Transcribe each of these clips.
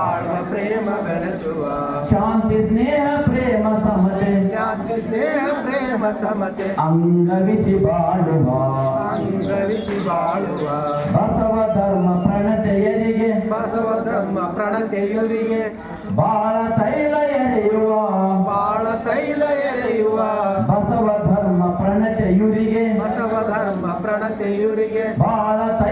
ಬಾಳುವ ಪ್ರೇಮ ಬೆಳೆಸುವ. ಶಾಂತಿ ಸ್ನೇಹ ಪ್ರೇಮ ಸಮತೆ. ಶಾಂತಿ ಸ್ನೇಹ ಪ್ರೇಮ ಸಮತೆ. ಅಂಗವಿಸಿ ಬಾಳುವ. ಅಂಗವಿಸಿ ಬಾಳುವ. ಬಸವ ಧರ್ಮ ಪ್ರಣತೆಯರಿಗೆ. ಬಸವ ಧರ್ಮ ಪ್ರಣತೆಯರಿಗೆ. ಬಾಳ ತೈಲ ಎರೆಯುವ. ಬಾಳ ತೈಲ ಎರೆಯುವ. ಬಸವ ಧರ್ಮ ಪ್ರಣತೆಯುರಿಗೆ. ಬಸವ ಧರ್ಮ ಪ್ರಣತೆಯುರಿಗೆ. ಬಾಳ ತೈಲ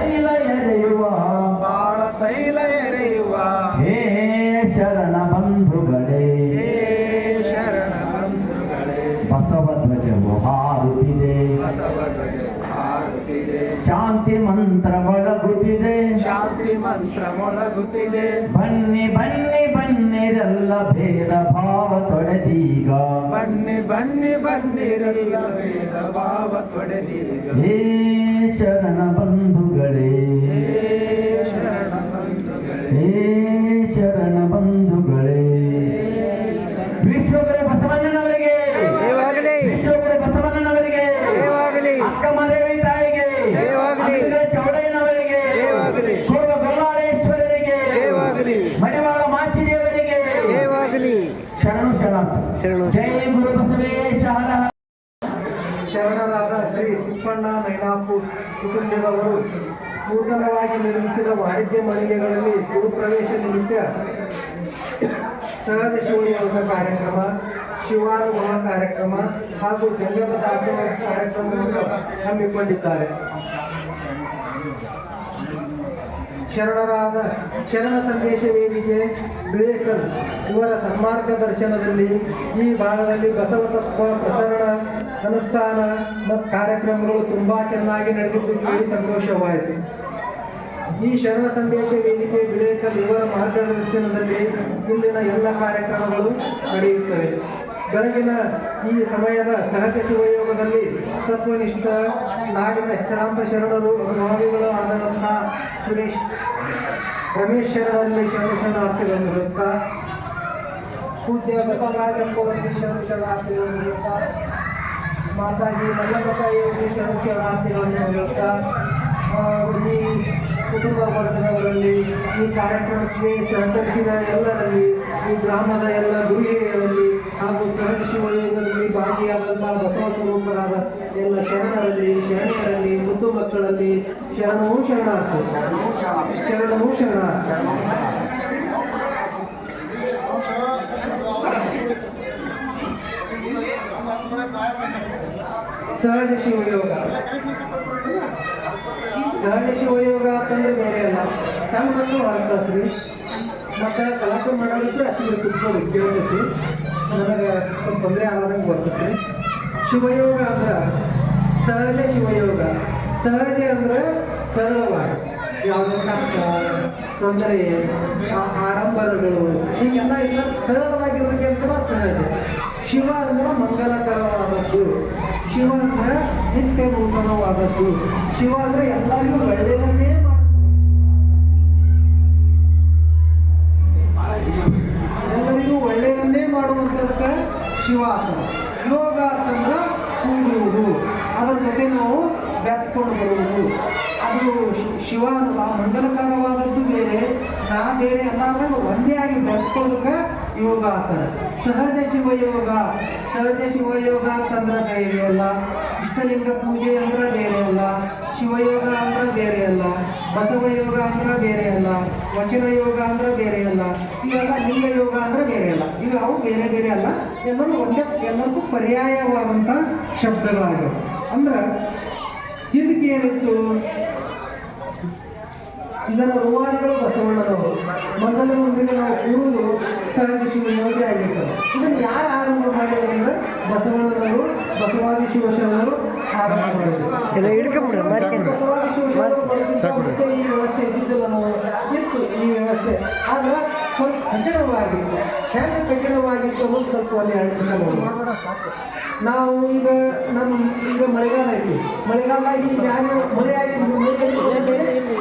ಶಾಂತಿ ಮಂತ್ರ ಮೊಳಗುತ್ತಿದೆ. ಬನ್ನಿ ಬನ್ನಿ ಬನ್ನಿರಲ್ಲ ಭೇದ ಭಾವ ತೊಡೆದೀಗ. ಬನ್ನಿ ಬನ್ನಿ ಬನ್ನಿರಲ್ಲ ಭೇದ ಭಾವ ತೊಡೆದೀಗ. ಹೇ ಶರಣ ಬಂಧುಗಳೇ ಕುಟುಂಬದವರು ನೂತನವಾಗಿ ನಿರ್ಮಿಸಿದ ವಾಣಿಜ್ಯ ಮಳಿಗೆಗಳಲ್ಲಿ ಗುರುಪ್ರವೇಶ ನಿಮಿತ್ತ ಸಹಜ ಶಿವಯೋಗ ಕಾರ್ಯಕ್ರಮ ಶಿವಾನುಭವ ಕಾರ್ಯಕ್ರಮ ಹಾಗೂ ಜಂಗಮ ದಾಸೋಹ ಕಾರ್ಯಕ್ರಮವನ್ನು ಹಮ್ಮಿಕೊಂಡಿದ್ದಾರೆ. ಶರಣರಾದ, ಶರಣ ಸಂದೇಶ ವೇದಿಕೆ ಬಿಳೇಕಲ್ ಇವರ ಸನ್ಮಾರ್ಗ ದರ್ಶನದಲ್ಲಿ ಈ ಭಾಗದಲ್ಲಿ ಬಸವ ತತ್ವ ಪ್ರಸರಣ, ಅನುಷ್ಠಾನ ಮತ್ತು ಕಾರ್ಯಕ್ರಮಗಳು ತುಂಬಾ ಚೆನ್ನಾಗಿ ನಡೆದಿದ್ದು ಕೇಳಿ ಸಂತೋಷವಾಯಿತು. ಈ ಶರಣ ಸಂದೇಶ ವೇದಿಕೆ ಬಿಳೇಕಲ್ ಇವರ ಮಾರ್ಗದರ್ಶನದಲ್ಲಿ ಇಲ್ಲಿನ ಎಲ್ಲ ಕಾರ್ಯಕ್ರಮಗಳು ನಡೆಯುತ್ತವೆ. ಬೆಳಗಿನ ಈ ಸಮಯದ ಸಹಜ ಶಿವಯೋಗದಲ್ಲಿ ತತ್ವನಿಷ್ಠ, ನಾಡಿನ ಹೆಸರಾಂತ ಶರಣರು ಸ್ವಾಮಿಗಳು ಆದಂತಹ ಸುರೇಶ್. ರಮೇಶ್ ಶರಣರಲ್ಲಿ ಶರಣ ಶರಣಾರ್ಥಿಗಳನ್ನು ಹೇಳುತ್ತಾ ಪೂಜ್ಯ ಬಸವರಾಜಪ್ಪ ಅವರಿಗೆ ಶರಣ ಶರಣಾರ್ಥಿಗಳನ್ನು ಹೇಳುತ್ತಾ ಮಾತಾಜಿ ಮಲ್ಲಮ್ಮತಾಯಿಯವರಿಗೆ ಶರಣ ಶರಣಾರ್ಥಿಗಳನ್ನು ಹೇಳುತ್ತಾ ಆ, ಈ ಕುಟುಂಬ ವರ್ಗದವರಲ್ಲಿ ಈ ಕಾರ್ಯಕ್ರಮಕ್ಕೆ ಸಹಕರಿಸಿದ ಎಲ್ಲರಲ್ಲಿ ಈ ಗ್ರಾಮದ ಎಲ್ಲ ಗುರು ಹಿರಿಯರಲ್ಲಿ ಹಾಗೂ ಸಹಜ ಶಿವಯೋಗದಲ್ಲಿ ಭಾಗಿಯಾದಂತಹ ಬಸವ ಸ್ವರೂಪರಾದ ಎಲ್ಲ ಶರಣರಲ್ಲಿ ಶರಣರಲ್ಲಿ, ಮುದ್ದು ಮಕ್ಕಳಲ್ಲಿ ಶರಣವೂ ಶರಣಾರ್ಥಿ ಶರಣವೂ ಶರಣಾರ್ಥಿ ಸಹಜ ಶಿವಯೋಗ ಸಹಜ ಶಿವಯೋಗ ಅಂತಂದ್ರೆ ಬೇರೆ ಅಲ್ಲ. ಸಣ್ಣ ಮಕ್ಕಳು ಹೊರಕಳಿಸ್ರಿ ಮತ್ತು ಕಲಾಸ ಮಾಡೋದಿದ್ರೆ ಹಚ್ಚಿದ್ರೆ ಕುತ್ಕೊಂಡು ಕೇಳ್ತೈತಿ ನನಗೆ ಸ್ವಲ್ಪ ತೊಂದರೆ ಆಗದಂಗೆ ವರ್ತಿಸ್ರಿ ಶಿವಯೋಗ ಅಂದ್ರೆ ಸಹಜ ಶಿವಯೋಗ. ಸಹಜ ಅಂದ್ರೆ ಸರಳವಾಗಿ. ಯಾವುದೇ ಕಷ್ಟ, ತೊಂದರೆ ಆಡಂಬರಗಳು, ಹೀಗೆಲ್ಲ ಇಲ್ಲ ಸರಳವಾಗಿರೋದಕ್ಕೆ ಅಂತ ಸಹಜ. ಶಿವ ಅಂದ್ರೆ ಮಂಗಲಕರವಾದದ್ದು ಶಿವ ಅಂದ್ರೆ ನಿತ್ಯ ನೂತನವಾದದ್ದು. ಶಿವ ಅಂದ್ರೆ ಎಲ್ಲರಿಗೂ ಒಳ್ಳೆಯದನ್ನೇ ಶಿವ ಅಲ್ಲ ಮಂಗಲಕರವಾದದ್ದು ಬೇರೆ, ನಾ ಬೇರೆ ಅಲ್ಲಾದಾಗ ಒಂದೇ ಆಗಿ ಬೆತ್ಕೊಳ್ಳೋದಕ್ಕೆ ಯೋಗ ಆತರ ಸಹಜ ಶಿವಯೋಗ ಸಹಜ ಶಿವಯೋಗ ಅಂತಂದ್ರೆ ಬೇರೆ ಅಲ್ಲ. ಇಷ್ಟಲಿಂಗ ಪೂಜೆ ಅಂದ್ರೆ ಬೇರೆ ಅಲ್ಲ. ಶಿವಯೋಗ ಅಂದ್ರೆ ಬೇರೆ ಅಲ್ಲ. ಬಸವ ಯೋಗ ಅಂದ್ರೆ ಬೇರೆ ಅಲ್ಲ. ವಚನ ಯೋಗ ಅಂದ್ರೆ ಬೇರೆ ಅಲ್ಲ. ಇವಾಗ ಲಿಂಗ ಯೋಗ ಅಂದ್ರೆ ಬೇರೆ ಅಲ್ಲ. ಇವು ಅವು ಬೇರೆ ಬೇರೆ ಅಲ್ಲ. ಎಲ್ಲರೂ ಒಂದೇ, ಎಲ್ಲರಿಗೂ ಪರ್ಯಾಯವಾದಂಥ ಶಬ್ದಗಳಾಗಿವೆ. ಅಂದ್ರೆ ಹಿಂದಕ್ಕೆ ಏನಿತ್ತು? ಇದನ್ನು ರೂವಾರಿಗಳು ಬಸವಣ್ಣನವರು. ಮೊದಲ ಮುಂದಿಗೆ ನಾವು ಕೂರುವುದು ಸಹಜ ಶಿವಯೋಗಿ ಆಗಿತ್ತು ಇದನ್ನು ಯಾರು ಆರಂಭ ಮಾಡಿದ್ರು ಅಂದ್ರೆ ಬಸವಣ್ಣನವರು ಬಸವಾದಿ ಶಿವಶರಣರು ಆರಂಭ ಮಾಡಿದ್ರು ಬಸವಾದಿ ಶಿವಶರಣರು ಬರೋದಕ್ಕಿಂತ ಈ ವ್ಯವಸ್ಥೆ ಇದ್ದಿದ್ದಿಲ್ಲ ನಾವು. ಇತ್ತು ಈ ವ್ಯವಸ್ಥೆ. ಆದ್ರೆ ಸ್ವಲ್ಪ ಕಠಿಣವಾಗಿತ್ತು. ಹೆಂಗೆ ಕಠಿಣವಾಗಿತ್ತು ಅನ್ನೋದು ಸ್ವಲ್ಪ ಅಲ್ಲಿ ಅಳಿಸ್ಕೊಂಡು ನಾವು ಈಗ ನಮ್ಮ ಈಗ ಮಳೆಗಾಲ ಐತಿ ಮಳೆಗಾಲ ಆಗಿ ಮ್ಯಾಲೆ ಮಳೆ ಆಯ್ತು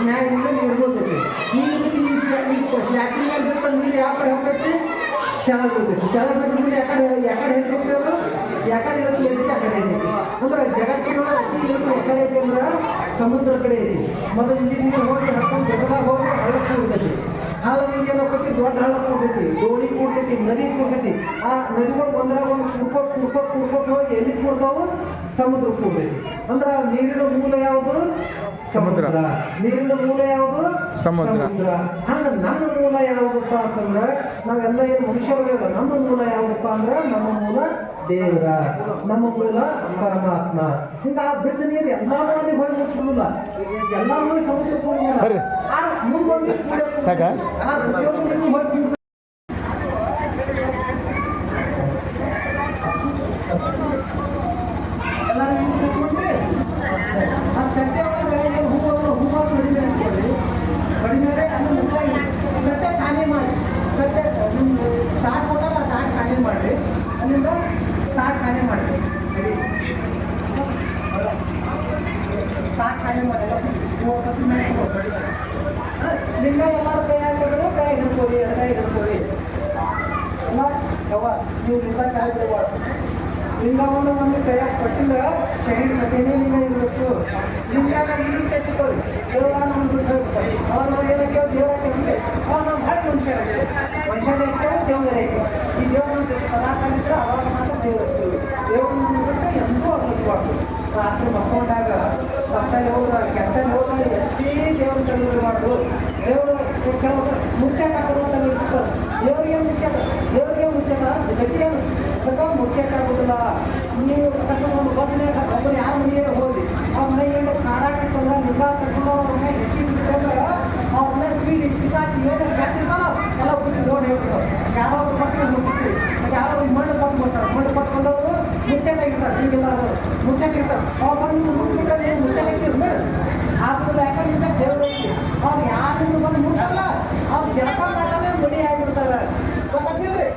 ನ್ಯಾಯದಿಂದ ನೀರು ಈ ಫ್ಯಾಕ್ಟ್ರಿ ಆಗಿರ್ತ ನೀರು ಯಾವ ಕಡೆ ಹೋಗ್ತೈತಿ ಕೆಳಗೆ ಬರ್ತೈತಿ ಕೆಳಗೆ ಬಂದ್ಬಿಟ್ಟು ಯಾಕಡೆ ಯಾಕಡೆ ಅದು ಯಾಕಡೆ ಇರುತ್ತೆ ಅಂತ ಆ ಕಡೆ ಐತಿ ಅಂದ್ರೆ ಜಗತ್ತಿನೊಳಗೆ ಅತಿ ಇರುತ್ತೆ ಯಾಕಡೆ ಐತಿ ಅಂದ್ರೆ ಸಮುದ್ರ ಕಡೆ ಐತಿ ಮೊದಲು ಇಲ್ಲಿ ನೀರು ಹೋಗಿ ಹರ್ಕೊಂಡು ಜಗದಾಗ ಹೋಗಿ ಹಳ್ಳದಿಂದ ಏನೋಕತಿ ದೊಡ್ಡ ಹಳ್ಳ ಕೂಡ್ತೈತಿ ದೋಣಿ ಕೂಡ್ತೈತಿ ನದಿ ಕೂಡ್ತೈತಿ. ಆ ನದಿಗಳು ಒಂದ್ರಾಗ ಒಂದು ಕುಡ್ಕೋತ್ ಕುಡ್ಕೋತ್ ಕುಡ್ಕೋತ್ ಹೋಗಿ ಎಲ್ಲಿ ಕೂಡ್ತಾವು? ಸಮುದ್ರ ಕೂಡ್ತೈತಿ. ಅಂದ್ರೆ ನೀರಿನ ಮೂಲ ಯಾವುದು? ಸಮುದ್ರ. ನೀರಿನ ಮೂಲ ಯಾವುದು? ಸಮುದ್ರ. ಹಂಗ ನಮ್ಮ ಮೂಲ ಯಾವುದಪ್ಪ ಅಂತಂದ್ರ ನಾವೆಲ್ಲ ಏನು ಮನುಷ್ಯರಲ್ಲ ನಮ್ಮ ಮೂಲ ಯಾವುದಪ್ಪ ಅಂದ್ರ ನಮ್ಮ ಮೂಲ ದೇವರ ನಮ್ಮ ಮೂಲ ಪರಮಾತ್ಮ. ಹಿಂಗ ಆ ಬಿದ್ದ ನೀರು ಎಲ್ಲಾ ಮೂಲ ಹೋಗಿ ಎಲ್ಲಾ ಮಂದಿ ಸಮುದ್ರ ಬರ್ರಿ. ಮುಂದೊಂದು ಸಾಕಾ? ಸಾಕು ಖಾಲಿ ಮಾಡಿ ಲಿಂಗ ಎಲ್ಲರೂ ಕೈ ಹಾಕಿದ್ರೆ ಕೈ ಹಿಡ್ಕೊಳ್ಳಿ ಎಡಗೈ ಹಿಡ್ಕೊಳ್ಳಿ ಅಲ್ಲ ಯವ್ವ, ನೀವು ಲಿಂಗ ಕಾಯಿ ಬಿಡಬಾರ್ದು ಲಿಂಗವನ್ನು ಒಂದು ಕೈಯಾಗ ಕೊಟ್ಟಿಲ್ಲ ಶರೀರ ಮತ್ತೇನೇ ಲಿಂಗ ಇರಬೇಕು ಲಿಂಗನ ಇಲ್ಲಿ ತೆಗೆದುಕೊಳ್ಳಿ. ದೇವರ ಬಿಟ್ಟು ಹೋಗ್ತಾರೆ ಅವ್ರು ನಾವು ಏನಕ್ಕೆ ದೇವರ ಕೆಟ್ಟಿದೆ ಅವ್ರು ನಾವು ಭಾಳ ಮನುಷ್ಯ ಮನುಷ್ಯನ ಇರ್ತಾರೆ ದೇವರ ಈ ದೇವರನ್ನ ಸದಾ ಕಾಲಿದ್ರೆ ಅವಾಗ ಮಾತ್ರ ದೇವ್ರ ಬಿಟ್ಟರೆ ದೇವ್ರನ್ನ ಬಿಟ್ಟು ಎಂದೂ ಅಗಲಿಸ್ಬಾರ್ದು ರಾತ್ರಿ ಮಕ್ಕೊಂಡಾಗ ಕತ್ತಲ್ಲಿ ಹೋದ್ರೆ ಕೆತ್ತಲ್ಲಿ ಹೋದ್ರೆ ಎಷ್ಟೇ ದೇವ್ರ ಕಲಿಯೋದು ಮಾಡು ಕೆಲವು ಮುಚ್ಚಕ್ಕೆ ಹಾಕೋದು ಅಂತ ಇರ್ತಾರೆ ದೇವರಿಗೆ ಮುಚ್ಚಕ ದೇವರಿಗೆ ಮುಚ್ಚಕ ಗತಿಯೇನು ಅದಕ್ಕೆ ಮುಚ್ಚಕ್ಕಾಗೋದಿಲ್ಲ ನೀವು ಒಂದು ಬಸ್ನಾಗ ಒಬ್ಬರು ಯಾರ ಮನೆಯೇ ಹೋಗಿ ಅವ್ರ ಮನೆಗೆ ಏನು ಕಾಡಾಕಿತ್ತಂದ್ರೆ ನಿಂಗ ಕರ್ಕೊಂಡು ಅವ್ರ ಮನೆ ಹೆಚ್ಚಿಗೆ ಅವ್ರ ಮನೆ ಬೀಡಿ ಕಟ್ಟಿರ್ತಾರೋ ಎಲ್ಲ ಬಿಟ್ಟು ನೋಡಿ ಹೇಳ್ತಾರೆ ಯಾರೋ ಒಬ್ರು ಮಕ್ಕಳು ಮುಟ್ಟಿಸಿ ಯಾರೋ ಮಣ್ಣು ಕೊಟ್ಟು ಬರ್ತಾರೆ ಮಣ್ಣು ಕೊಟ್ಕೊಂಡವರು ಮುಚ್ಚಕ್ಕಾಗಿರ್ತಾರೆ ಹಿಂಗೆಲ್ಲ ಮುಚ್ಚಕ್ಕಿರ್ತಾರೆ ಅವ್ರು ಮಣ್ಣು ಮುಟ್ಬಿಟ್ರೆ ಏನು ಮುಚ್ಚಕ್ಕಿರ್ತಾರೆ ಆದ್ರೂ ಯಾಕಂದ್ರೆ ಅವ್ರು ಯಾರು ಬಂದು ಮುಟ್ಟಲ್ಲ ಅವ್ರು ಜಳಕ ಮಾಡಲೇ ಮಡಿ ಆಗಿಬಿಡ್ತಾರೆ. ಗೊತ್ತಾಗ್ತಿಲ್ರಿ?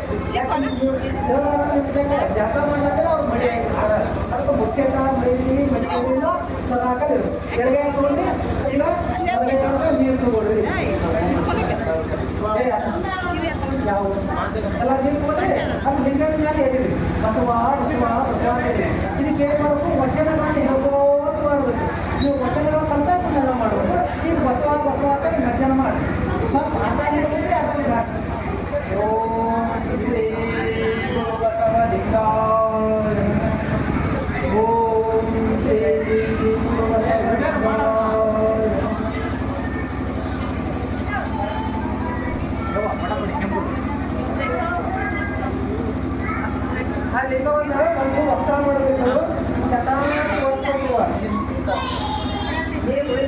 ದೇವರ ಜಳಕ ಮಾಡ್ಲಾದ್ರೆ ಅವ್ರು ಮಡಿ ಆಗಿಬಿಡ್ತಾರೆ. ಅದಕ್ಕೆ ಮುಚ್ಚಟ ಮಡಿ ಮಡಿಯಿಂದ ಸದಾಕಲ್ ಎಡಗೈ ಹಾಕೊಂಡು ಈಗ ನೀರು ಯಾವ ಎಲ್ಲ ನೀರು ಕೊಡ್ರಿ ಅದು ಮೇಲೆ ಎದಿರಿ. ಬಸವ ಬಸವ ಬಸವ ಇದಕ್ಕೆ ಏನು ಮಾಡಬೇಕು? ವಚನ ಮಾಡಿ ಹೇಳ್ಕೋತ ಮಾಡ್ಬೇಕು ನೀವು ಈಗ ಬಸವ ಬಸವ ಅಂತ ನೀವು ಮಧ್ಯಾಹ್ನ ಮಾಡಿ ಸ್ವಲ್ಪ ಅರ್ಥ ಹೇಳ್ಬಿಟ್ರೆ ಅರ್ಥ ಇಲ್ಲ ಓಂ ಶ್ರೀ ಗುರು ಬಸವಲಿಂಗಾಯ ನಮಃ. ಓಂ ಶ್ರೀ ಗುರು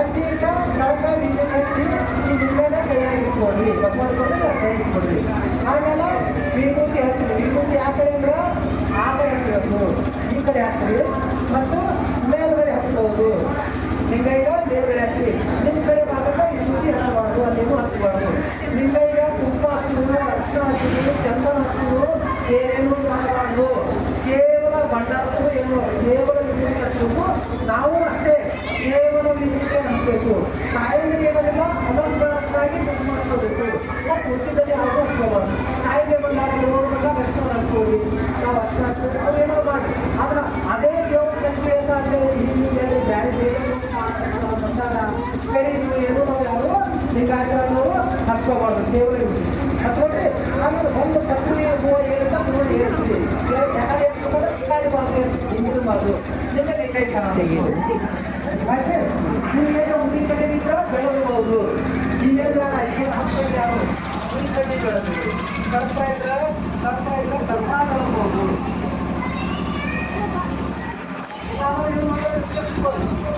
ಹಚ್ಚಿ ಈಗ ಕಳಕ ಹಿಂದೆ ಕಟ್ಟಿ ಈ ಹಿಂದೆನ ಕೈಯಾಗ ಇಟ್ಕೊಡ್ರಿ ಬಸವ ಕೊಟ್ಟು ಕೈ ಇಟ್ಕೊಡ್ರಿ ಆಮೇಲೆ ವಿಭೂತಿ ಹಚ್ಚಿರಿ ವಿಭೂತಿ ಯಾವ ಕಡೆ ಅಂದ್ರೆ ಆ ಕಡೆ ಹಚ್ಚಬೇಕು ಈ ಕಡೆ ಹಾಕ್ರಿ ಮತ್ತು ಮೇಲ್ಗಡೆ ಹಚ್ಚಬಹುದು ಲಿಂಗೈಗ ಮೇಲ್ಗಡೆ ಹಾಕ್ರಿ ನಿಮ್ಮ ಕಡೆ ಭಾಗಕ್ಕೆ ವಿಭೂತಿ ಹಚ್ಚಬಾರ್ದು ಅಲ್ಲಿನೂ ಹಚ್ಚಬಾರ್ದು ಲಿಂಗೈಗ ತುಪ್ಪ ಹಚ್ಚಿದ್ರು ರಕ್ತ ಹಚ್ಚಿದ್ರು ಚಂದನ ಹಚ್ಚಿದ್ರು ಏನೇನು ಮಾಡಬಾರ್ದು ಕೇವಲ ಬಣ್ಣ ಹಚ್ಚೋದು ಏನು, ಕೇವಲ ವಿಭೂತಿ ಹಚ್ಚಬೇಕು ನಾವು ಅಷ್ಟೇ ಕೇವಲ ವಿಭೂತಿ ಹಚ್ಚಬೇಕು ಕಾಯಿಲೆ ಏನಿಲ್ಲ ಅಲಂಕಾರಕ್ಕಾಗಿ ದುಡ್ಡು ಮಾಡ್ಕೋಬೇಕು. ಯಾಕೆ ಹುಟ್ಟಿದಲ್ಲಿ ಹಚ್ಕೋಬಾರ್ದು ಕಾಯಿಲೆ ಬಂದಾಗ ರೋಗ ಕಷ್ಟ ಹಚ್ಕೊಳ್ಳಿ ನಾವು ಅಷ್ಟ ಅದು ಏನಾದ್ರು ಮಾಡಿ ಆದ್ರೆ ಅದೇ ದೇವ್ರ ಶಕ್ತಿ ಅದೇ ಹಿಂದಿ ಬೇರೆ ಬೇರೆ ಬೇರೆ ಬಂದಾಗ ಬೇರೆ ನೀವು ಏನು ನಾವು ಯಾರು ಹಚ್ಕೋಬಾರ್ದು ಕೇವಲ ವಿಭೂತಿ ಹಚ್ಕೊಂಡ್ರೆ ಆಮೇಲೆ ಒಂದು ಪ್ರಕ್ರಿಯೆ ಹೂವು ಏನಂತ ನೋಡಿ ಹೇಳ್ತೀವಿ ಯಾಕಂದ್ರೆ ಎತ್ಕೊಂಡ್ರೆ ಕಾಯಿ ಬಾರ್ದು ಹಿಂದಿನ ಬಾರ್ದು ನಿಮಗೆ ಕೈ ಚೆನ್ನಾಗಿ ಆಯ್ತು ನೀವೇನು ಉಡಿ ಕಡೆ ನಿಂತ ಬೆಳೆದಬಹುದು ನೀವೇನು ಏನು ಹಾಕ್ತಾರೆ ಯಾರು ಉಡಿ ಕಡೆ ಬೆಳೆದ್ರಿ ಕರ್ಪ ಇದ್ರೆ ಕರ್ಪ ಇದ್ರೆ ಕರ್ಪ ಬೆಳೆದ್ಬೋದು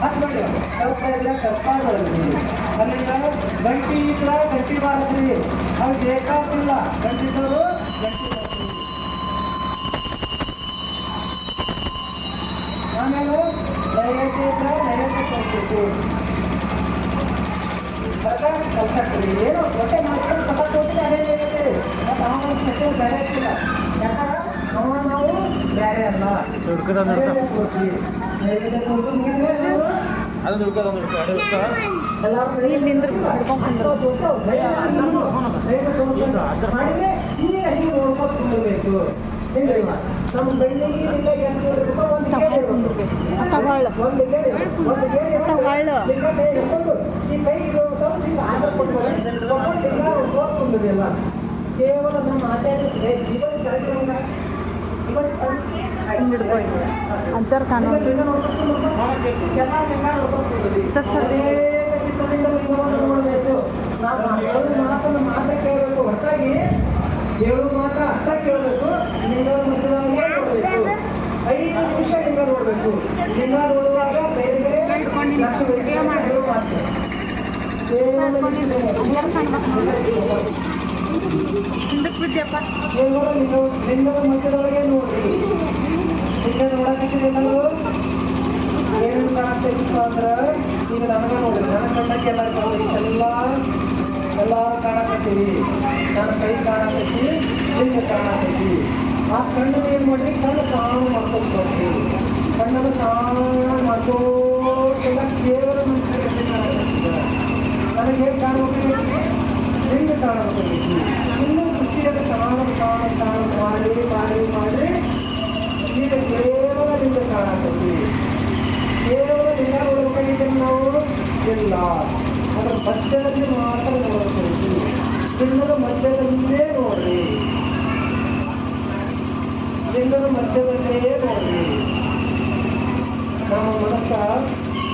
ಹಚ್ಕೊಳ್ಳಿ ಕರ್ಪ ಇದ್ರೆ ಕರ್ಪ ಇತ್ರ ಅಲ್ಲಿಂದ ಗಂಟಿ ಇದ್ರೆ ಗಂಟಿ ಬೇಕಾಗಿಲ್ಲ ಗಂಟಿಸೋರು ಗಂಟಿ ಏನು ಹೊಟ್ಟೆ ಮಾಡ್ಕೊಂಡು ಕಸ ಕೊಟ್ಟಿದ್ರೆ ಅದೇ ಏನೈತೆ ಮತ್ತು ಅವನ ಸ್ಪೆಷಲ್ ಬೇರೆ ಇರ್ತಿಲ್ಲ ಯಾಕಂದ್ರೆ ಅವ ನಾವು ಬೇರೆ ಅಲ್ಲ ಹುಡ್ಕದ ಹುಡ್ಕ ನೈವೇದ್ಯ ಕೊಡ್ತೀವಿ. ನೈವೇದ್ಯ ಕೊಟ್ಟು ಮುಗಿದ್ರೆ ನಾವು ಅದನ್ನ ಹುಡ್ಕದ ಹುಡ್ಕ ಅದು ಹುಡ್ಕ ಎಲ್ಲರೂ ಇಲ್ಲಿಂದ ಹಿಡ್ಕೊಂಡು ಮಾಡಿದ್ರೆ ಈಗ ಹಿಂಗೆ ನೋಡ್ಕೊಂಡು ಕುಂದಿರ್ಬೇಕು ಕೇವಲ ಅಜ್ಜರ್ ಕಾಣೋ ಮಾತನ್ನು ಮಾತ ಕೇಳಬೇಕು. ಹೊರತಾಗಿ ಹೇಳು ಮಾತ ಅರ್ಥ ಕೇಳಬೇಕು. ಲಿಂಗ ಮಧ್ಯದೊಳಗೆ ನೋಡಬೇಕು? ಐದು ನಿಮಿಷ ಲಿಂಗ ನೋಡಬೇಕು. ಲಿಂಗ ನೋಡುವಾಗ ಬೇರೆ ಬೇರೆ ಲಕ್ಷ ಕೇವಲ ಹಿಂದಕ್ಕೆ ಬಿದ್ದಪ್ಪ ಲಿಂಗದ ಮಧ್ಯದೊಳಗೆ ನೋಡ್ರಿ. ಲಿಂಗ ನೋಡಕತ್ತಿದ್ದೆಲ್ಲರೂ ಏನು ಕಾಣತೈತಿಪ್ಪ ಅಂದ್ರೆ ಈಗ ನನಗೆ ನೋಡಿ ನನ್ನ ಕಣ್ಣಕ್ಕೆ ಎಲ್ಲ ಕಾಣತೈತಿ ಎಲ್ಲ ಎಲ್ಲರೂ ಕಾಣಕತ್ತೀವಿ ನನ್ನ ಕೈ ಕಾಣಕತ್ತಿ ಲಿಂಗ ಕಾಣಕತ್ತಿ ಆ ಕಣ್ಣು ಏನು ಮಾಡ್ರಿ ಕಣ್ಣು ತಾನು ಮಾಡ್ಕೊಂಡು ಬರ್ರಿ ಕಣ್ಣನ್ನು ತಾನು ಮಾಡ್ಕೋಟೆಲ್ಲ ಕೇವಲ ನನಗೆ ಹೇಗೆ ಕಾಣಬೇಕು? ಲಿಂಗ ಕಾಣಬೇಕು ಇನ್ನೂ ಖುಷಿಯಾಗಿ ತಾನು ತಾನು ತಾನು ಮಾಡಿ ಮಾಡಿ ಮಾಡಿ, ಈಗ ಕೇವಲ ನಿಮಗೆ ಕಾಣಕತ್ತೀವಿ ಕೇವಲ ನೋಡಬೇಕಾಗಿದ್ದರೆ ನಾವು. ಇಲ್ಲ. ಅದರ ಮಧ್ಯದಲ್ಲಿ ಮಾತ್ರ ನೋಡಬೇಕು ಲಿಂಗದ ಮಧ್ಯದಲ್ಲೇ ನೋಡ್ರಿ ಲಿಂಗದ ಮಧ್ಯದಲ್ಲೇ ನೋಡ್ರಿ ನಮ್ಮ ಮನಸ್ಸ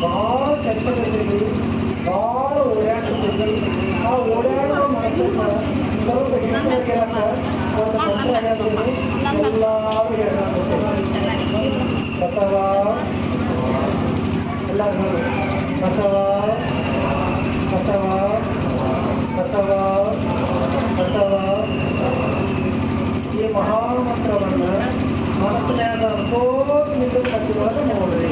ಭಾಳ ಕೆಟ್ಟದಿರ್ತೈತಿ ಭಾಳ ಓಡಾಡ್ತೈತಿ ಆ ಓಡಾಡುವ ಮನಸ್ಸನ್ನ ಸ್ವಲ್ಪ ಹಿಡಿದಾಕ ಒಂದು ಮಂತ್ರ ಹೇಳ್ತೀನಿ ಎಲ್ಲರೂ ಹೇಳಾಗುತ್ತೆ ಬಸವ ಎಲ್ಲರೂ ಹೇಳಿ. ಬಸವ ಬಸವ ಬಸವ ಬಸವ ಈ ಮಹಾಮಂತ್ರವನ್ನು ಮನಸ್ಸಿನಾಗ ಅನ್ಕೋತ ನಿಂತು ಕಟ್ಟಿರುವಾಗ ನೋಡ್ರಿ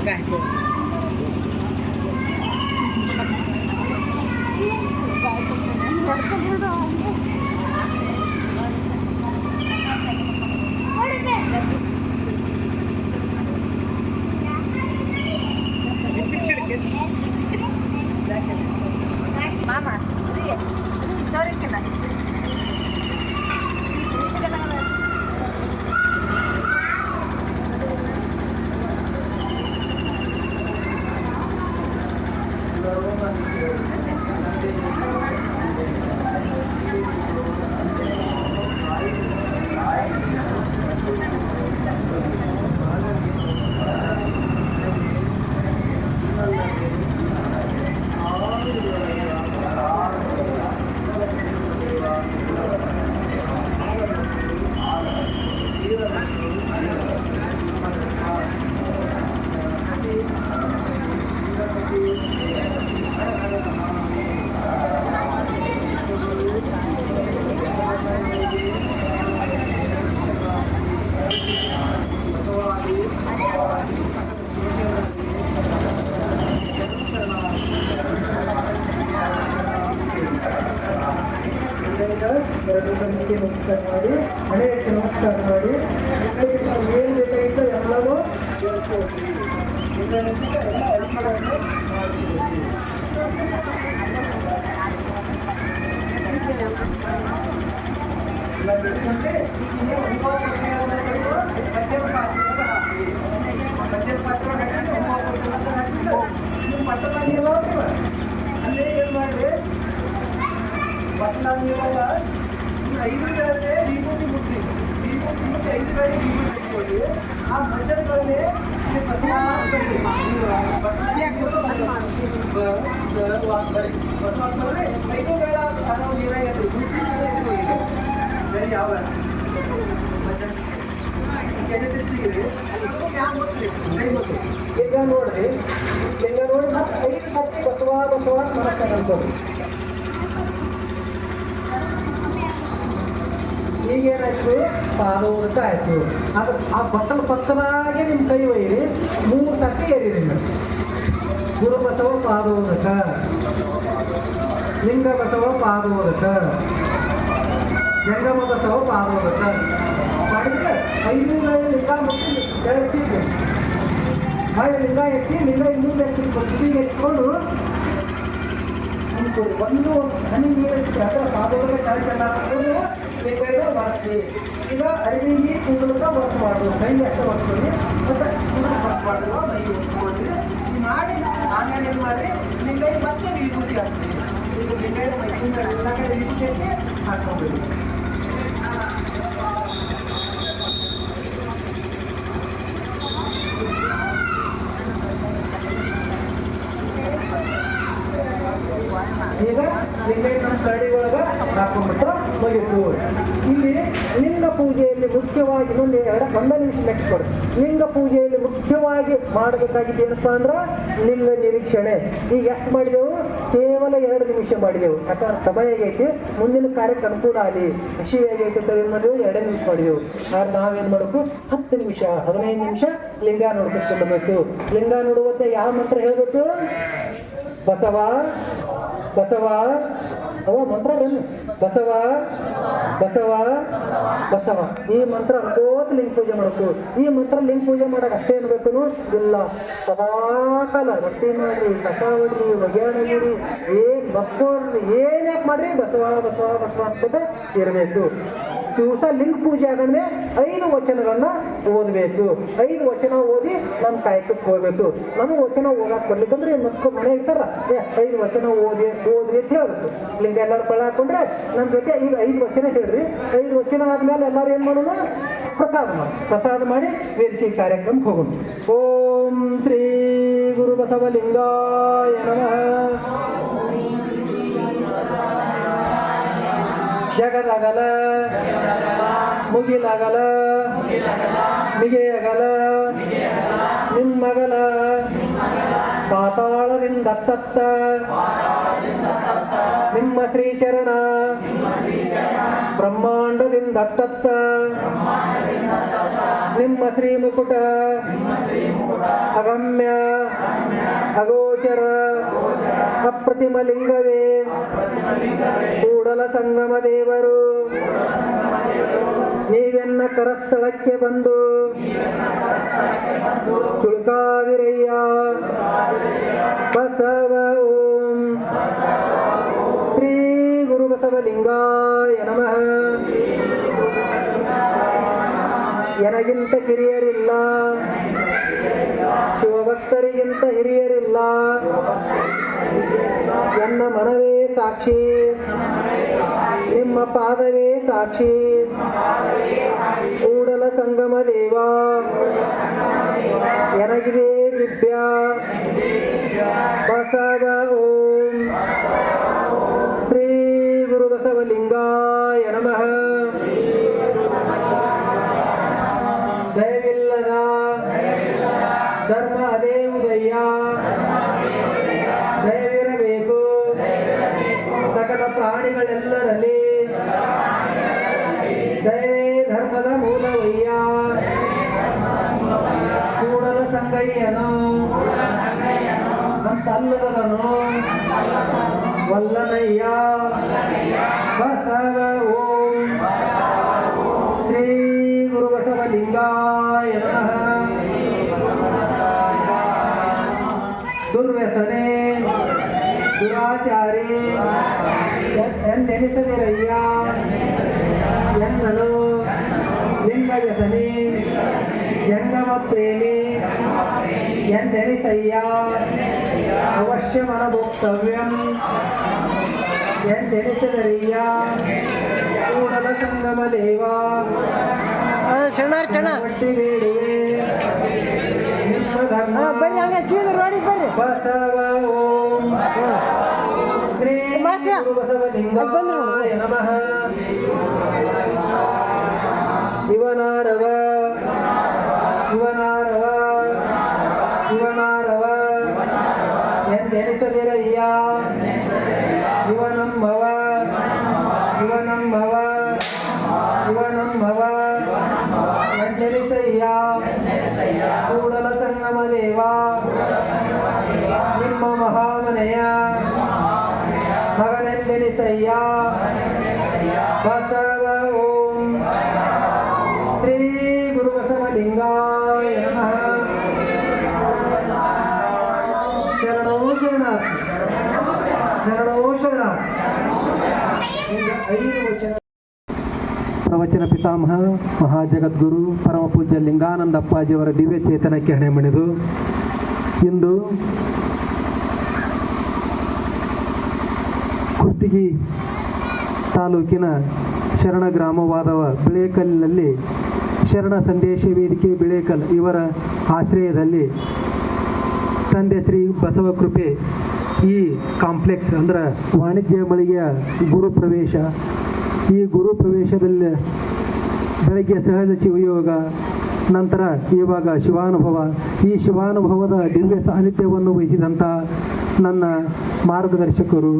Okay, cool. ಎರಡು ನಮಸ್ಕಾರ ಮಾಡಿ, ಹಣೆಯಕ್ಕೆ ನಮಸ್ಕಾರ ಮಾಡಿ ಏನು ಬೇಕಾಗಿತ್ತು ಎಲ್ಲವೂ ಪಟ್ಟಣ ಅಲ್ಲಿ ಏನು ಮಾಡಿರಿ? ಪಟ್ಟಣ ನೀರಲ್ಲ ಐದು ವೇಳೆ ವಿಭೂತಿ ಮುಟ್ಟಿ ವಿಭೂತಿ ಮುಟ್ಟಿ ಐದು ವೇಳೆ ವಿಭೂತಿ ಇಟ್ಕೊಳ್ಳಿ ಆ ಮಧ್ಯದಲ್ಲಿ ಇಲ್ಲಿ ಬಸವ ಹಾಕ್ಬೇಡಿ. ಬಸವ ಹಾಕ್ಬೇಡಿ. ಬಸವ ಹಾಕ್ಬೇಡಿ. ಐದು ವೇಳೆ ನಾವು ನೀರಾಗ ಗುಂಪಿ ಮೇಲೆ ಇಟ್ಕೊಳ್ಳಿ. ಬೇರೆ ಯಾವ ಮಧ್ಯ ಕೆನೆಸಿಟ್ಟಿದ್ದೀರಿ ಲಿಂಗ ನೋಡ್ರಿ ಲಿಂಗ ನೋಡಿ ಮತ್ತೆ ಐದು ಮತ್ತೆ ಬಸವ ಬಸವ ನಮಸ್ಕಾರ ಈಗೇನಾಯ್ತು ಪಾದೋದಕ ಆಯ್ತು ಅದು ಆ ಬಟ್ಟಲು ಪಕ್ಕದಾಗೆ ನಿಮ್ಮ ಕೈ ಒಯ್ಯಿರಿ, ಮೂರು ತಟ್ಟೆ ಏರಿರಿ ನೀವು ಗುರು ಬಸವ ಪಾದೋದಕ. ಲಿಂಗ ಬಸವ ಪಾದೋದಕ. ಜಂಗಮ ಬಸವ ಪಾದೋದಕ. ಮಾಡಿದ್ರೆ ಐದು ಲಿಂಗ ಮತ್ತು ಬೆಳೆಸಿದ್ದೆ ಮಳೆ ಲಿಂಗ ಎತ್ತಿ, ಲಿಂಗ ಇನ್ನೊಂದು ಎತ್ತಿ ಬಸ್ಸಿಗೆ ಎತ್ಕೊಂಡು ಒಂದು ಹನಿ ನೀರು ಅದರ ಹಾಕೊಂಡು ಲಿಂಗದ ಬಳಸಿ ಈಗ ಅರಿವಿಗೆ ಕುಂದಲಕ ವರ್ಕ್ ಮಾಡೋದು. ಕೈ ಅಷ್ಟೇ ಮಾಡಿ ಮತ್ತೆ ಪುನಃ ಮಾಡೋದು ಮೈ ಈ ಮಾಡಿ ಆಮೇಲೆ ಏನು ಮಾಡಿ ನಿಮ್ಮ ಮತ್ತೆ ವಿಭೂತಿ ಹಾಕ್ತೀವಿ ಈಗ ಲಿಂಗೈ ಮೈ ಎಲ್ಲ ಕಡೆ ವಿಭೂತಿ ಹಾಕಿ ಹಾಕ್ಕೊಂಡ್ಬಿಡಿ. ಈಗ ನಮ್ಮ ಕರಡಿ ಒಳಗ ಹಾಕೊಂಡ್ಬಿಟ್ಟು ಮುಗಿತು ಇಲ್ಲಿ ಲಿಂಗ ಪೂಜೆಯಲ್ಲಿ ಮುಖ್ಯವಾಗಿ ಇನ್ನೊಂದು ಎರಡು ಒಂದ ನಿಮಿಷ ನೆಕ್ಸ್ಟ್ ಕೊಡಿ ಲಿಂಗ ಪೂಜೆಯಲ್ಲಿ ಮುಖ್ಯವಾಗಿ ಮಾಡಬೇಕಾಗಿದ್ದು ಏನಪ್ಪಾ ಅಂದ್ರೆ ಲಿಂಗ ನಿರೀಕ್ಷಣೆ ಈಗ ಎಷ್ಟು ಮಾಡಿದೆವು ಕೇವಲ ಎರಡು ನಿಮಿಷ ಮಾಡಿದೆವು ಯಾಕಂದ್ರೆ ಸಮಯ ಹೇಗೈತಿ ಮುಂದಿನ ಕಾರ್ಯಕ್ಕೆ ಅನುಕೂಲ ಆಗಲಿ ಖುಷಿ ಹೇಗೈತೆ ಅಂತ ಏನು ಮಾಡಿದೆವು ಎರಡು ನಿಮಿಷ ಮಾಡಿದೆವು ಆದ್ರೆ ನಾವೇನು ಮಾಡಬೇಕು ಹತ್ತು ನಿಮಿಷ ಹದಿನೈದು ನಿಮಿಷ ಲಿಂಗ ನೋಡ್ಕೊಂಡು ಲಿಂಗ ನೋಡುವಂತ ಯಾವ ಮಂತ್ರ ಹೇಳಬೇಕು ಬಸವ ಬಸವ, ಅವ ಮಂತ್ರ ಬಸವ ಬಸವ ಬಸವ. ಈ ಮಂತ್ರ ಅನ್ಕೋತ ಲಿಂಗ ಪೂಜೆ ಮಾಡಬೇಕು ಈ ಮಂತ್ರ ಲಿಂಗ ಪೂಜೆ ಮಾಡಕ್ ಅಷ್ಟೇ ಅನ್ಬೇಕು ಇಲ್ಲ. ಸದಾಕಾಲ ರೊಟ್ಟಿ ಮಾಡ್ರಿ, ಕಸ ಹೊಡ್ರಿ ಒಗ್ಯಾಣಿರಿ ಏನ್ ಬಕ್ಕೋರ್ರಿ ಏನ್ ಯಾಕೆ ಮಾಡ್ರಿ? ಬಸವ ಬಸವ ಬಸವ ಅಂತ ಇರಬೇಕು. ದಿವಸ ಲಿಂಗ ಪೂಜೆ ಆಗಂದ್ರೆ ಐದು ವಚನಗಳನ್ನ ಓದಬೇಕು. ಐದು ವಚನ ಓದಿ ನಮ್ಮ ಕಾಯಕಕ್ಕೆ ಹೋಗ್ಬೇಕು. ನಮ್ಗೆ ವಚನ ಓದಕ್ ಬರ್ಲಿಕ್ಕಂದ್ರೆ ಮಕ್ಕಳು ಮನೆ ಇರ್ತಾರ? ಏ, ಐದು ವಚನ ಓದಿ ಓದ್ರಿ ಅಂತ ಹೇಳ್ಬೇಕು. ಲಿಂಗ ಎಲ್ಲರೂ ಪಳ ಹಾಕೊಂಡ್ರೆ ನಮ್ಮ ಜೊತೆ ಈಗ ಐದು ವಚನ ಹೇಳ್ರಿ. ಐದು ವಚನ ಆದ್ಮೇಲೆ ಎಲ್ಲರೂ ಏನ್ ಮಾಡೋಣ? ಪ್ರಸಾದ ಮಾಡಿ ಪ್ರಸಾದ ಮಾಡಿ ವೇದಿಕೆ ಕಾರ್ಯಕ್ರಮಕ್ಕೆ ಹೋಗೋಣ. ಓಂ ಶ್ರೀ ಗುರು ಬಸವಲಿಂಗಾಯ ನಮಃ. ಜಗದಗಲ, ಮುಗಿಲಗಲ, ಮಿಗೆಯಗಲ, ನಿಮ್ಮಗಲ, ಪಾತಾಳದಿಂದ ತತ್ತ, ನಿಮ್ಮ ಶ್ರೀ ಶರಣ ಬ್ರಹ್ಮಾಂಡದಿಂದ ತತ್ತ, ನಿಮ್ಮ ಶ್ರೀ ಮುಕುಟ ಅಗಮ್ಯ ಅಗೋಚರ ಅಪ್ರತಿಮ ಲಿಂಗವೇ ಕೂಡಲ ಸಂಗಮ ದೇವರು, ನೀವೆನ್ನ ಕರಸ್ಥಳಕ್ಕೆ ಬಂದು ಚುಳುಕಾವಿರಯ್ಯ. ಬಸವ ಓಂ. ಶ್ರೀ ಗುರು ಬಸವಲಿಂಗಾಯ ನಮಃ. ಎನಗಿಂತ ಕಿರಿಯರಿಲ್ಲ, ಶಿವಭಕ್ತರಿಗಿಂತ ಹಿರಿಯರಿಲ್ಲ ಎನ್ನ ಮನವೇ ಸಾಕ್ಷಿ ನಿಮ್ಮ ಪಾದವೇ ಸಾಕ್ಷಿ ಕೂಡಲ ಸಂಗಮ ದೇವ ಎನಗಿದೆ ದಿವ್ಯ ಬಸವ ಓಂ ಕೂಡಲ ಸಂಗಯ್ಯನು ಅಂತಲ್ಲದನು ವಲ್ಲನಯ್ಯ ಬಸವ ಓಂ ಶ್ರೀ ಗುರು ಬಸವಲಿಂಗಾಯ ನಮಃ ದುರ್ವ್ಯಸನೆ ದುರಾಚಾರಿ ಎಂದೆನಿಸದಿರಯ್ಯ ಎನ್ನನು ಲಿಂಗ ವ್ಯಸನಿ ಜಂಗಮ ಪ್ರೇಮಿ ಎಂದೆನಿಸಯ್ಯ ಅವಶ್ಯ ಮನಭೋಕ್ತವ್ಯಂ ಎಂದೆನಿಸದರಿಯ್ಯ ಕೂಡಲ ಸಂಗಮ ದೇವ ಶರಣಾರ್ ಚಣ ಒಟ್ಟಿಗೇಡುವೆ ನಿಮ್ಮ ಧರ್ಮ ಬರ್ರಿ ಹಂಗೆ ಸೀದ ರೋಡಿಗೆ ಬರ್ರಿ ಬಸವ ಓಂ ಶ್ರೀ சிவனாரவ. சிவனாரவ. சிவனாரவ. என் நெரிசதிரையா சிவனம் பவ. சிவனம் பவ. சிவனம் பவ. என் நெரிசையா. கூடல சங்கம தேவா ನಿಮ್ಮ ಮಹಾಮನೆಯ ಮಗನೆಂದೆನಿಸಯ್ಯ ಬಸ ಪ್ರವಚನ ಪಿತಾಮಹ, ಮಹಾಜಗದ್ಗುರು ಪರಮ ಪೂಜ್ಯ ಲಿಂಗಾನಂದ ಅಪ್ಪಾಜಿಯವರ ದಿವ್ಯ ಚೇತನಕ್ಕೆ ಹಣೆ ಮಣಿದು ಇಂದು ಕುಷ್ಟಗಿ ತಾಲೂಕಿನ ಶರಣ ಗ್ರಾಮವಾದವ ಬಿಳೇಕಲ್ಲಿನಲ್ಲಿ ಶರಣ ಸಂದೇಶ ವೇದಿಕೆ ಬಿಳೇಕಲ್ ಇವರ ಆಶ್ರಯದಲ್ಲಿ ತಂದೆ ಶ್ರೀ ಬಸವ ಕೃಪೆ ಈ ಕಾಂಪ್ಲೆಕ್ಸ್ ಅಂದ್ರೆ ವಾಣಿಜ್ಯ ಮಳಿಗೆಯ ಗುರು ಪ್ರವೇಶ. ಈ ಗುರು ಪ್ರವೇಶದಲ್ಲಿ ಬೆಳಗ್ಗೆ ಸಹಜ ಶಿವಯೋಗ, ನಂತರ ಇವಾಗ ಶಿವಾನುಭವ. ಈ ಶಿವಾನುಭವದ ದಿವ್ಯ ಸಾನ್ನಿಧ್ಯವನ್ನು ವಹಿಸಿದಂಥ ನನ್ನ ಮಾರ್ಗದರ್ಶಕರು,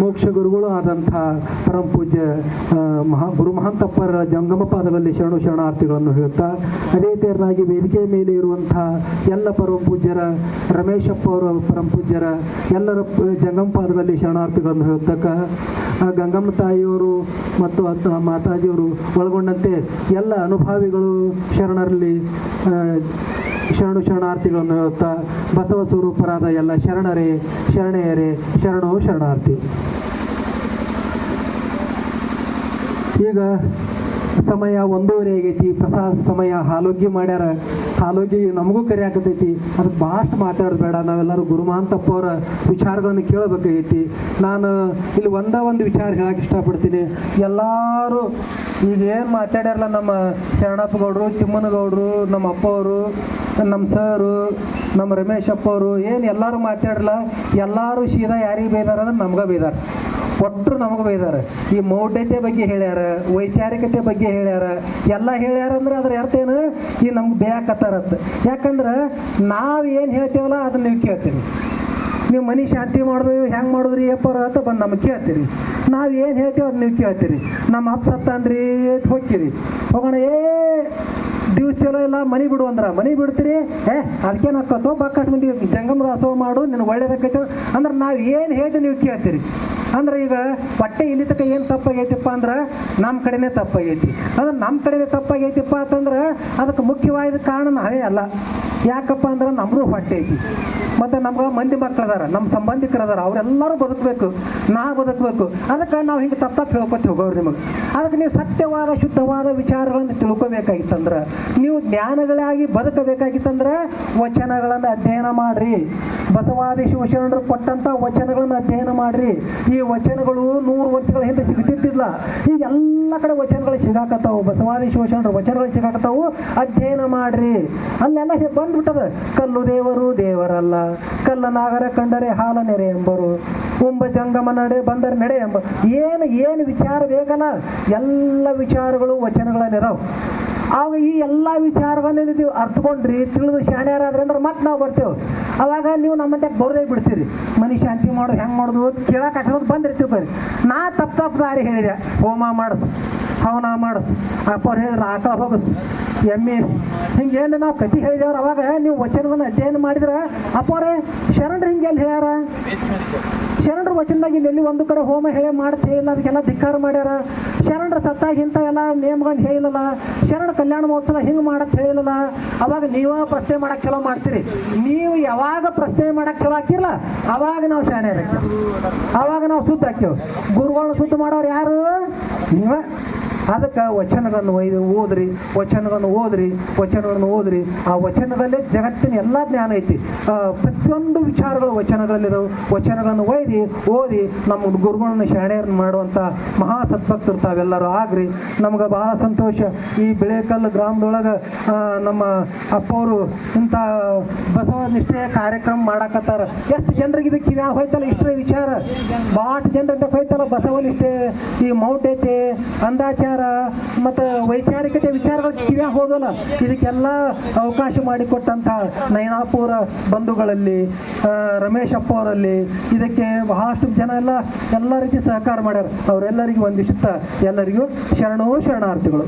ಮೋಕ್ಷ ಗುರುಗಳು ಆದಂಥ ಪರಮ ಪೂಜ್ಯ ಮಹಾ, ಗುರು ಮಹಾಂತಪ್ಪರ ಜಂಗಮ ಪಾದಗಳಲ್ಲಿ ಶರಣು ಶರಣಾರ್ಥಿಗಳನ್ನು ಹೇಳುತ್ತಾ, ಅದೇ ತೇರನಾಗಿ ವೇದಿಕೆ ಮೇಲೆ ಇರುವಂಥ ಎಲ್ಲ ಪರಮ ಪೂಜ್ಯರ, ರಮೇಶಪ್ಪ ಅವರ ಪರಮ ಪೂಜ್ಯರ, ಎಲ್ಲರ ಜಂಗಮ ಪಾದದಲ್ಲಿ ಶರಣಾರ್ಥಿಗಳನ್ನು ಹೇಳತಕ್ಕ ಗಂಗಮ್ಮ ತಾಯಿಯವರು ಮತ್ತು ಅತ್ತ ಮಾತಾಜಿಯವರು ಒಳಗೊಂಡಂತೆ ಎಲ್ಲ ಅನುಭಾವಿಗಳು ಶರಣರಲ್ಲಿ ಶರಣು ಶರಣಾರ್ಥಿಗಳನ್ನು ಹೇಳುತ್ತಾ ಬಸವ ಸ್ವರೂಪರಾದ ಎಲ್ಲ ಶರಣರೇ ಶರಣೆಯರೇ ಶರಣೋ ಶರಣಾರ್ಥಿ. ಈಗ ಸಮಯ ಒಂದೂವರೆ ಆಗೈತಿ, ಪ್ರಸಾದ ಸಮಯ ಹಾಲೋಗಿ ಮಾಡ್ಯಾರ. ಹಾಲೋಗಿ ನಮಗೂ ಕರಿಯಾಕತೈತಿ ಅದಕ್ಕೆ ಭಾಳಷ್ಟು ಮಾತಾಡೋದು ಬೇಡ. ನಾವೆಲ್ಲರೂ ಗುರುಮಾಂತಪ್ಪ ಅವರ ವಿಚಾರಗಳನ್ನು ಕೇಳಬೇಕಾಗೈತಿ. ನಾನು ಇಲ್ಲಿ ಒಂದ ಒಂದು ವಿಚಾರ ಹೇಳಕ್ಕೆ ಇಷ್ಟಪಡ್ತೀನಿ. ಎಲ್ಲರೂ ಈಗ ಏನು ಮಾತಾಡ್ಯಾರಲ್ಲ ನಮ್ಮ ಶರಣಪ್ಪ ಗೌಡರು ತಿಮ್ಮನಗೌಡರು, ನಮ್ಮ ಅಪ್ಪ ಅವರು ನಮ್ಮ ಸರು, ನಮ್ಮ ರಮೇಶಪ್ಪವರು, ಏನು ಎಲ್ಲರೂ ಮಾತಾಡಲ್ಲ ಎಲ್ಲರೂ ಸೀದಾ ಯಾರಿಗೆ ಬೈದಾರ ಅಂದ್ರೆ ನಮ್ಗೆ ಬೈದಾರ. ಒಟ್ಟರು ನಮಗೆ ಬೈದಾರ. ಈ ಮೌಢ್ಯತೆ ಬಗ್ಗೆ ಹೇಳ್ಯಾರ, ವೈಚಾರಿಕತೆ ಬಗ್ಗೆ ಹೇಳ್ಯಾರ, ಎಲ್ಲ ಹೇಳ್ಯಾರ ಅಂದ್ರೆ ಅದ್ರ ಅರ್ಥ ಏನು? ಈ ನಮ್ಗೆ ಬೇಯಾಕತ್ತಾರತ್ತ ಯಾಕಂದ್ರೆ ನಾವು ಏನು ಹೇಳ್ತೇವಲ್ಲ ಅದನ್ನ ನೀವು ಕೇಳ್ತೀರಿ. ನೀವು ಮನೆ ಶಾಂತಿ ಮಾಡುದು ಹೆಂಗೆ ಮಾಡಿದ್ರಿ ಅಪ್ಪರ ಅಂತ ಬಂದು ನಮಗೆ ಕೇಳ್ತೀರಿ. ನಾವು ಏನು ಹೇಳ್ತೇವೆ ಅದು ನೀವು ಕೇಳ್ತೀರಿ. ನಮ್ಮ ಅಪ್ಪ ಸತ್ತಾನ್ರಿ ಹೋಗ್ತೀರಿ. ಹೋಗೋಣ, ಏ ದಿವ್ಸ ಚಲೋ ಇಲ್ಲ, ಮನೆ ಬಿಡು ಅಂದ್ರ. ಮನೆ ಬಿಡ್ತೀರಿ? ಏ ಅದಕ್ಕೇನು ಹಾಕೋತೋ ಬಕ್ಕಟ್ ಮಂದಿ ಜಂಗಮ ದಾಸೋಹ ಮಾಡು ನಿನ್ನ ಒಳ್ಳೇದಕ್ಕೈತೆ ಅಂದ್ರೆ ನಾವು ಏನು ಹೇಳ್ತೀವಿ ನೀವು ಕೇಳ್ತೀರಿ? ಅಂದ್ರೆ ಈಗ ಹೊಟ್ಟೆ ಇಲ್ಲಿ ತಕ್ಕ ಏನು ತಪ್ಪಾಗೈತಿಪ್ಪ ಅಂದ್ರೆ ನಮ್ಮ ಕಡೆನೇ ತಪ್ಪಾಗೈತಿ. ಅಂದ್ರೆ ನಮ್ಮ ಕಡೆನೇ ತಪ್ಪಾಗೈತಿಪ್ಪ ಅಂತಂದ್ರೆ ಅದಕ್ಕೆ ಮುಖ್ಯವಾದ ಕಾರಣ ನಾವೇ ಅಲ್ಲ. ಯಾಕಪ್ಪ ಅಂದ್ರೆ ನಮ್ಮದು ಹೊಟ್ಟೆ ಐತಿ. ಮತ್ತು ನಮ್ಗೆ ಮಂದಿ ಮಕ್ಳು ಅದಾರ ನಮ್ಮ ಸಂಬಂಧಿಕರು ಅದಾರ ಅವರೆಲ್ಲರೂ ಬದುಕಬೇಕು ನಾ ಬದುಕಬೇಕು. ಅದಕ್ಕೆ ನಾವು ಹಿಂಗೆ ತಪ್ಪ ತಪ್ಪು ಹೋಗೋರು ನಿಮಗೆ. ಅದಕ್ಕೆ ನೀವು ಸತ್ಯವಾದ, ಶುದ್ಧವಾದ ವಿಚಾರಗಳನ್ನು ತಿಳ್ಕೊಬೇಕಾಗಿತ್ತಂದ್ರೆ, ನೀವು ಜ್ಞಾನಗಳಾಗಿ ಬದುಕಬೇಕಾಗಿತ್ತಂದ್ರೆ, ವಚನಗಳನ್ನು ಅಧ್ಯಯನ ಮಾಡ್ರಿ. ಬಸವಾದಿ ಶಿವಶರಣರು ಕೊಟ್ಟಂಥ ವಚನಗಳನ್ನು ಅಧ್ಯಯನ ಮಾಡ್ರಿ. ಈ ವಚನಗಳು ನೂರು ವರ್ಷಗಳ ಹಿಂದೆ ಸಿಗ್ತಿದ್ದಿಲ್ಲ ಈಗ ಎಲ್ಲ ಕಡೆ ವಚನಗಳು ಸಿಗಾಕತ್ತಾವು. ಬಸವಾದಿ ಶಿವಶರಣರು ವಚನಗಳು ಸಿಗಾಕತ್ತಾವು. ಅಧ್ಯಯನ ಮಾಡ್ರಿ. ಅಲ್ಲೆಲ್ಲ ಬಂದ್ಬಿಟ್ಟದ. ಕಲ್ಲು ದೇವರು ದೇವರಲ್ಲ. ಕಲ್ಲ ನಾಗರ ಕಂಡರೆ ಹಾಲ ನೆರೆ ಎಂಬರು. ಕುಂಭ ಜಂಗಮ ನಡೆ ಬಂದರೆ ನಡೆ ಎಂಬ ಏನು ಏನು ವಿಚಾರ ಬೇಕಲ್ಲ? ಎಲ್ಲ ವಿಚಾರಗಳು ವಚನಗಳ ನೆರವು. ಆಗ ಈ ಎಲ್ಲ ವಿಚಾರಗಳನ್ನ ನೀವು ಅರ್ಥಕೊಂಡ್ರಿ ತಿಳಿದು ಶಾಣ್ಯಾರಾದ್ರೆ ಅಂದ್ರೆ ಮತ್ತೆ ನಾವು ಬರ್ತೇವೆ. ಅವಾಗ ನೀವು ನಮ್ಮಂತೆ ಬರ್ದೇ ಬಿಡ್ತೀರಿ. ಮನೆ ಶಾಂತಿ ಮಾಡೋದು ಹೆಂಗೆ ಮಾಡೋದು ಕೇಳಕ್ಕೆ ಹಾಕೋದು ಬಂದಿರ್ತೀವಿ ಬರ್ರಿ ನಾ ತಪ್ಪು ತಪ್ಪು ದಾರಿ ಹೇಳಿದೆ. ಹೋಮ ಮಾಡಿಸ್, ಹವನ ಮಾಡಿಸ್ ಅಪ್ಪ ಹೇಳಿದ್ರೆ ಆಕಳ ಹೋಗಸ್. ಎಮ್ಮೆ. ಏನು ನಾವು ಕತಿ ಹೇಳಿದವ್ರು ಅವಾಗ ನೀವು ವಚನವನ್ನು ಅಧ್ಯಯನ ಮಾಡಿದ್ರೆ? ಅಪ್ಪವ್ರೆ ಶರಣರು ಹಿಂಗೆ ಎಲ್ಲಿ ಹೇಳ್ಯಾರ? ಶರಣರ ವಚನದಾಗ ಇಲ್ಲಿ ಒಂದು ಕಡೆ ಹೋಮ ಹೇಳಿ ಮಾಡ್ತೇ ಇಲ್ಲ, ಅದಕ್ಕೆಲ್ಲ ಧಿಕ್ಕಾರ ಮಾಡ್ಯಾರ? ಶರಣರ ಸತ್ತಾಗ ಇಂಥ ಎಲ್ಲ ನೇಮಗಳನ್ನ ಹೇಳಿಲ್ಲ ಶರಣ ಕಲ್ಯಾಣ ಮಹೋತ್ಸವ ಹಿಂಗೆ ಮಾಡಕ್ ಹೇಳಿಲ್ಲ ಅವಾಗ ನೀವ ಪ್ರಶ್ನೆ ಮಾಡಕ್ ಚಲೋ ಮಾಡ್ತೀರಿ. ನೀವು ಯಾವಾಗ ಪ್ರಶ್ನೆ ಮಾಡಕ್ ಚಲೋ ಹಾಕಿರಲ್ಲ ಅವಾಗ ನಾವು ಶರಣೆ ಅವಾಗ ನಾವು ಸುದ್ದ ಹಾಕ್ತೇವೆ ಗುರುಗಳನ್ನ ಶುದ್ಧ ಮಾಡೋರು ಯಾರು? ನೀವ. ಅದಕ್ಕೆ ವಚನಗಳನ್ನು ಒಯ್ದು, ಓದ್ರಿ, ವಚನಗಳನ್ನು ಓದ್ರಿ ವಚನಗಳನ್ನು ಓದ್ರಿ. ಆ ವಚನದಲ್ಲೇ ಜಗತ್ತಿನ ಎಲ್ಲ ಜ್ಞಾನ ಐತಿ. ಪ್ರತಿಯೊಂದು ವಿಚಾರಗಳು ವಚನಗಳಲ್ಲಿದಾವೆ. ವಚನಗಳನ್ನು ಒಯ್ದು, ಓದಿ, ನಮ್ಮ ಗುರುಗಳನ್ನ ಶರಣೆಯನ್ನು ಮಾಡುವಂಥ ಮಹಾ ಸದ್ಭಕ್ತರು ತಾವೆಲ್ಲರೂ ಆಗ್ರಿ. ನಮ್ಗೆ ಬಹಳ ಸಂತೋಷ. ಈ ಬಿಳೇಕಲ್ಲು ಗ್ರಾಮದೊಳಗೆ ನಮ್ಮ ಅಪ್ಪವರು ಇಂಥ ಬಸವ ನಿಷ್ಠೆಯ ಕಾರ್ಯಕ್ರಮ ಮಾಡಾಕತ್ತಾರ. ಎಷ್ಟು ಜನರಿಗೆ ಇದಕ್ಕೆ ಕಿವ್ಯಾಗ ಹೋಯ್ತಲ್ಲ ಇಷ್ಟೇ ವಿಚಾರ? ಭಾಳ ಜನರಿಂದ ಹೋಯ್ತಲ್ಲ ಬಸವ ನಿಷ್ಠೆ? ಈ ಐತೆ ಅಂದಾಚಾರ ವಿಚಾರ, ಮತ್ತು ವೈಚಾರಿಕತೆ ವಿಚಾರಗಳು ಕಿವ್ಯಾಗ ಹೋದಲ್ಲ, ಇದಕ್ಕೆಲ್ಲ ಅವಕಾಶ ಮಾಡಿಕೊಟ್ಟಂಥ ನಯನಾಪುರ ಬಂಧುಗಳಲ್ಲಿ ರಮೇಶಪ್ಪ ಅವರಲ್ಲಿ ಇದಕ್ಕೆ ಬಹಳಷ್ಟು ಜನ ಎಲ್ಲ ಎಲ್ಲ ರೀತಿ ಸಹಕಾರ ಮಾಡ್ಯಾರ. ಅವರೆಲ್ಲರಿಗೂ ಒಂದಿಷ್ಟ ಎಲ್ಲರಿಗೂ ಶರಣೋ ಶರಣಾರ್ಥಿಗಳು.